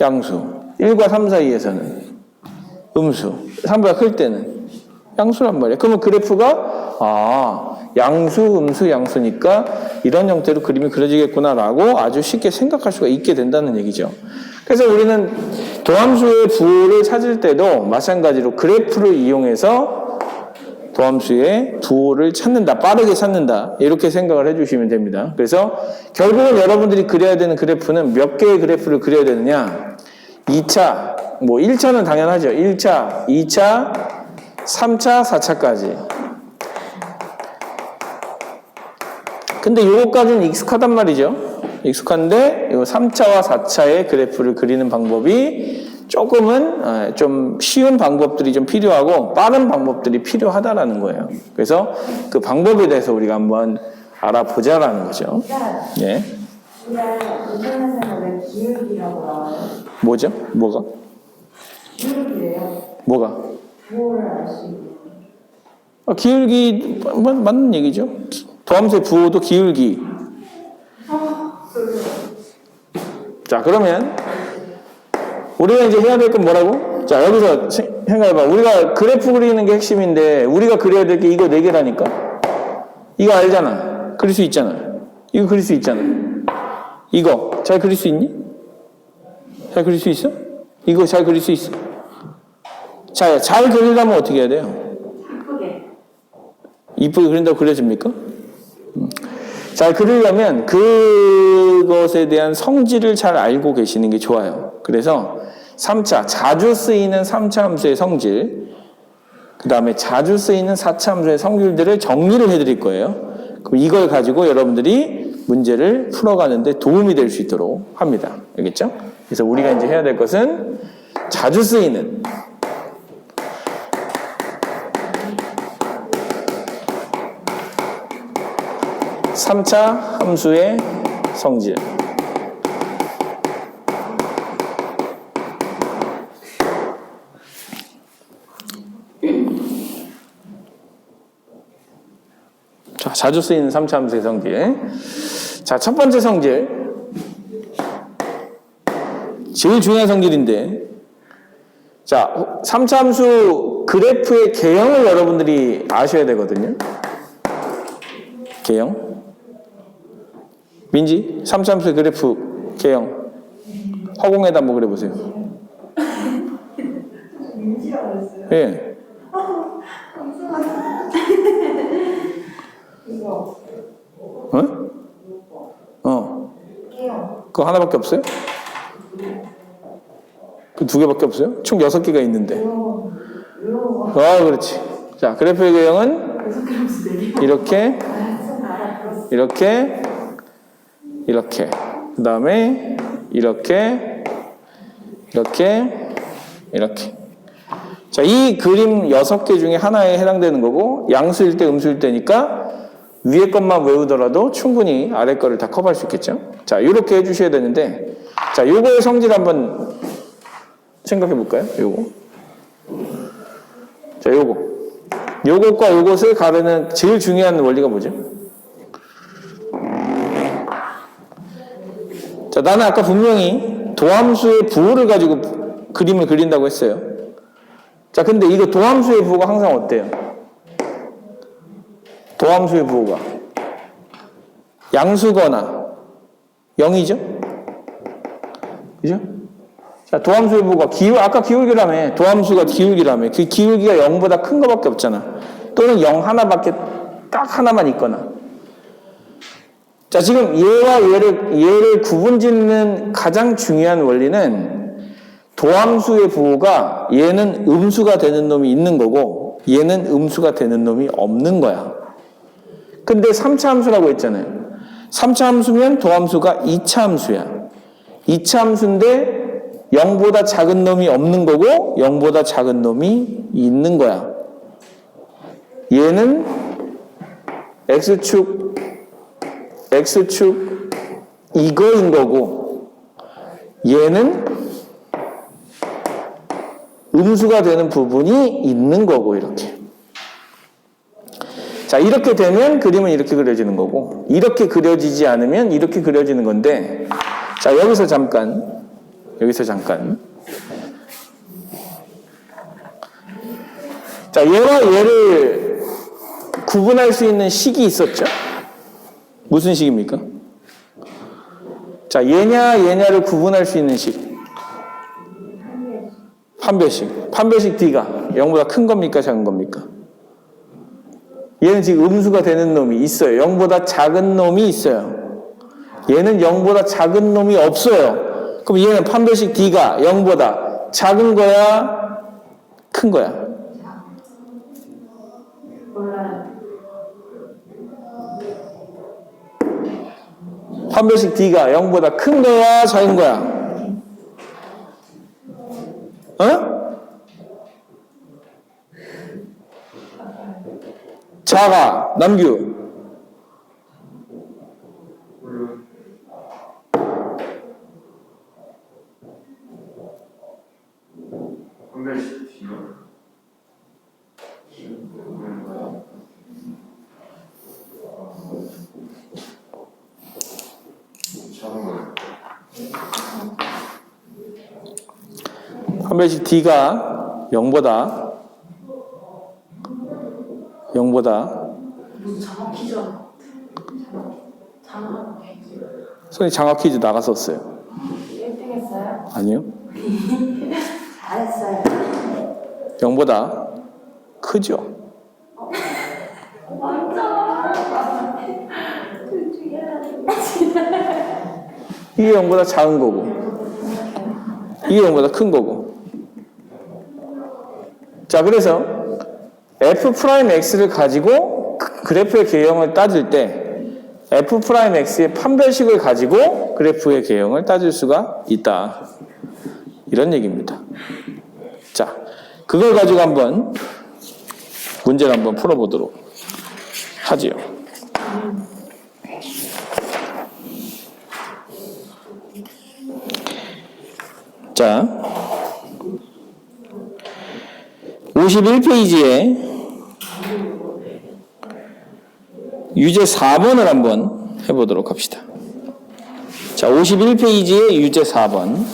양수. 1과 3 사이에서는 음수. 3보다 클 때는 양수란 말이야. 그러면 그래프가 아 양수, 음수, 양수니까 이런 형태로 그림이 그려지겠구나라고 아주 쉽게 생각할 수가 있게 된다는 얘기죠. 그래서 우리는 도함수의 부호를 찾을 때도 마찬가지로 그래프를 이용해서 도함수의 부호를 찾는다, 빠르게 찾는다, 이렇게 생각을 해주시면 됩니다. 그래서 결국은 여러분들이 그려야 되는 그래프는 몇 개의 그래프를 그려야 되느냐? 2차, 뭐 1차는 당연하죠. 1차, 2차, 3차, 4차까지. 근데 요거까지는 익숙하단 말이죠. 익숙한데 요 3차와 4차의 그래프를 그리는 방법이 조금은 어, 좀 쉬운 방법들이 좀 필요하고 빠른 방법들이 필요하다라는 거예요. 그래서 그 방법에 대해서 우리가 한번 알아보자라는 거죠. 예. 뭐죠? 뭐가? 뭐가? 아, 기울기 맞, 맞는 얘기죠. 도함수의 부호도 기울기. 자 그러면 우리가 이제 해야 될 건 뭐라고? 자 여기서 세- 생각해봐. 우리가 그래프 그리는 게 핵심인데 우리가 그려야 될 게 이거 네 개라니까. 이거 알잖아. 그릴 수 있잖아. 이거 그릴 수 있잖아. 이거 잘 그릴 수 있니? 잘 그릴 수 있어? 이거 잘 그릴 수 있어? 자, 잘 그리려면 어떻게 해야 돼요? 예쁘게. 이쁘게 그린다고 그려집니까? 음. 잘 그리려면 그것에 대한 성질을 잘 알고 계시는 게 좋아요. 그래서 3차, 자주 쓰이는 3차 함수의 성질, 그 다음에 자주 쓰이는 4차 함수의 성질들을 정리를 해드릴 거예요. 그럼 이걸 가지고 여러분들이 문제를 풀어가는데 도움이 될 수 있도록 합니다. 알겠죠? 그래서 우리가 이제 해야 될 것은 자주 쓰이는 3차 함수의 성질. 자, 자주 쓰이는 3차 함수의 성질. 자, 첫 번째 성질. 제일 중요한 성질인데. 자, 3차 함수 그래프의 개형을 여러분들이 아셔야 되거든요. 개형? 민지, 3참수 그래프 개형. 허공에다 한번 그려보세요. 민지라고 했어요. 예. 이거. 어? 어. 그거 하나밖에 없어요? 그 두 개밖에 없어요? 총 여섯 개가 있는데. 아, 그렇지. 자, 그래프의 개형은. 이렇게. 이렇게, 이렇게. 그 다음에 이렇게, 이렇게, 이렇게. 자, 이 그림 여섯 개 중에 하나에 해당되는 거고, 양수일 때, 음수일 때니까 위에 것만 외우더라도 충분히 아래 거를 다 커버할 수 있겠죠? 자, 이렇게 해주셔야 되는데, 자, 요거의 성질 한번 생각해 볼까요? 요거. 자, 요거. 요것과 요것을 가르는 제일 중요한 원리가 뭐죠? 자, 나는 아까 분명히 도함수의 부호를 가지고 그림을 그린다고 했어요. 자, 근데 이거 도함수의 부호가 항상 어때요? 도함수의 부호가 양수거나 0이죠? 그죠? 자, 도함수의 부호가 기울, 아까 기울기라며, 도함수가 기울기라며, 그 기울기가 0보다 큰 거밖에 없잖아. 또는 0 하나밖에, 딱 하나만 있거나. 자, 지금 얘와 얘를, 얘를 구분 짓는 가장 중요한 원리는 도함수의 부호가 얘는 음수가 되는 놈이 있는 거고, 얘는 음수가 되는 놈이 없는 거야. 근데 3차 함수라고 했잖아요. 3차 함수면 도함수가 2차 함수야. 2차 함수인데 0보다 작은 놈이 없는 거고 0보다 작은 놈이 있는 거야. 얘는 x축 x축 이거인 거고 얘는 음수가 되는 부분이 있는 거고 이렇게. 자, 이렇게 되면 그림은 이렇게 그려지는 거고, 이렇게 그려지지 않으면 이렇게 그려지는 건데, 자, 여기서 잠깐, 여기서 잠깐. 자, 얘와 얘를 구분할 수 있는 식이 있었죠? 무슨 식입니까? 자, 얘냐, 얘냐를 구분할 수 있는 식. 판별식. 판별식 D가 0보다 큰 겁니까, 작은 겁니까? 얘는 지금 음수가 되는 놈이 있어요. 0보다 작은 놈이 있어요. 얘는 0보다 작은 놈이 없어요. 그럼 얘는 판별식 D가 0보다 작은 거야, 큰 거야? 판별식 D가 0보다 큰 거야, 작은 거야? 어? 작아, 남규. 판별식 뒤 작은 거예요. 판별식 D가 0보다 0보다 정확히죠. 정확히. 손이 장학 퀴즈 나갔었어요. 1등 했어요? 아니요. 잘했어요. 0보다 크죠. 이게 0보다 작은 거고 이게 0보다 큰 거고 자 그래서 f 프라임 x를 가지고 그- 그래프의 개형을 따질 때 f 프라임 x의 판별식을 가지고 그래프의 개형을 따질 수가 있다. 이런 얘기입니다. 자 그걸 가지고 한번 문제를 한번 풀어보도록 하지요. 자, 51페이지에 유제 4번을 한번 해보도록 합시다. 자, 51페이지에 유제 4번.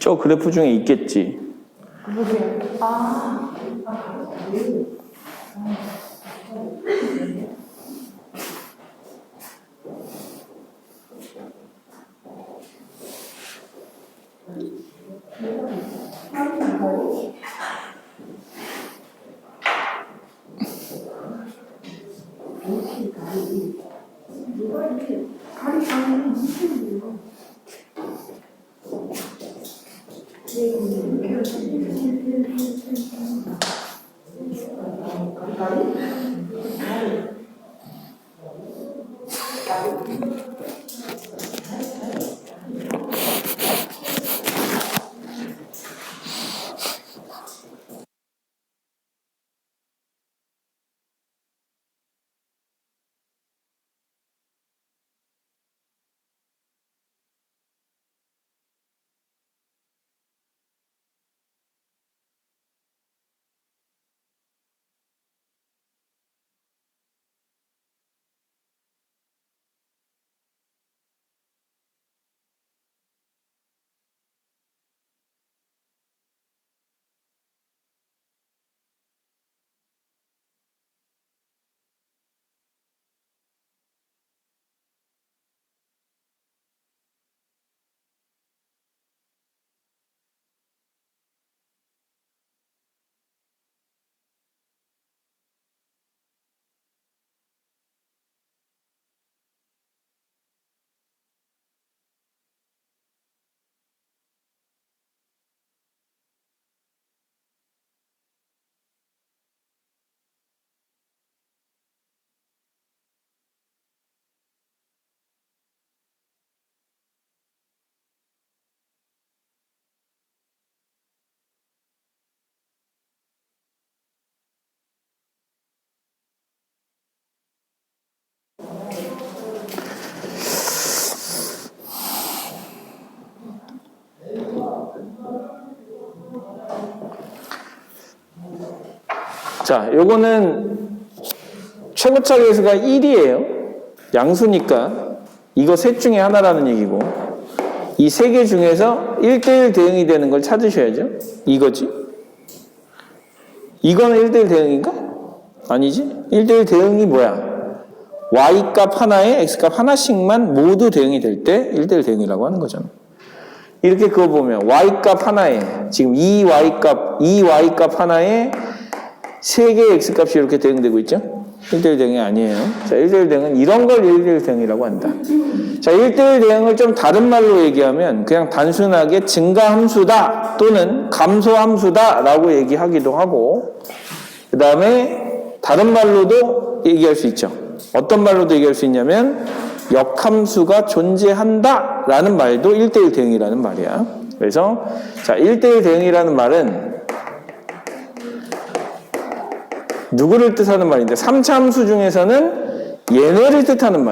저 그래프 중에 있겠지. 아. 네. Thank you. 자, 요거는 최고차 계수가 1이에요. 양수니까 이거 셋 중에 하나라는 얘기고 이 세 개 중에서 1대1 대응이 되는 걸 찾으셔야죠. 이거지. 이거는 1대1 대응인가? 아니지. 1대1 대응이 뭐야? y값 하나에 x값 하나씩만 모두 대응이 될 때 1대1 대응이라고 하는 거잖아. 이렇게 그거 보면 y값 하나에 지금 2y값 2y값 하나에 세 개의 x값이 이렇게 대응되고 있죠? 1대1 대응이 아니에요. 자, 1대1 대응은 이런 걸 1대1 대응이라고 한다. 자, 1대1 대응을 좀 다른 말로 얘기하면 그냥 단순하게 증가함수다 또는 감소함수다 라고 얘기하기도 하고 그 다음에 다른 말로도 얘기할 수 있죠. 어떤 말로도 얘기할 수 있냐면 역함수가 존재한다 라는 말도 1대1 대응이라는 말이야. 그래서 자, 1대1 대응이라는 말은 누구를 뜻하는 말인데 3차 함수 중에서는 얘네를 뜻하는 말.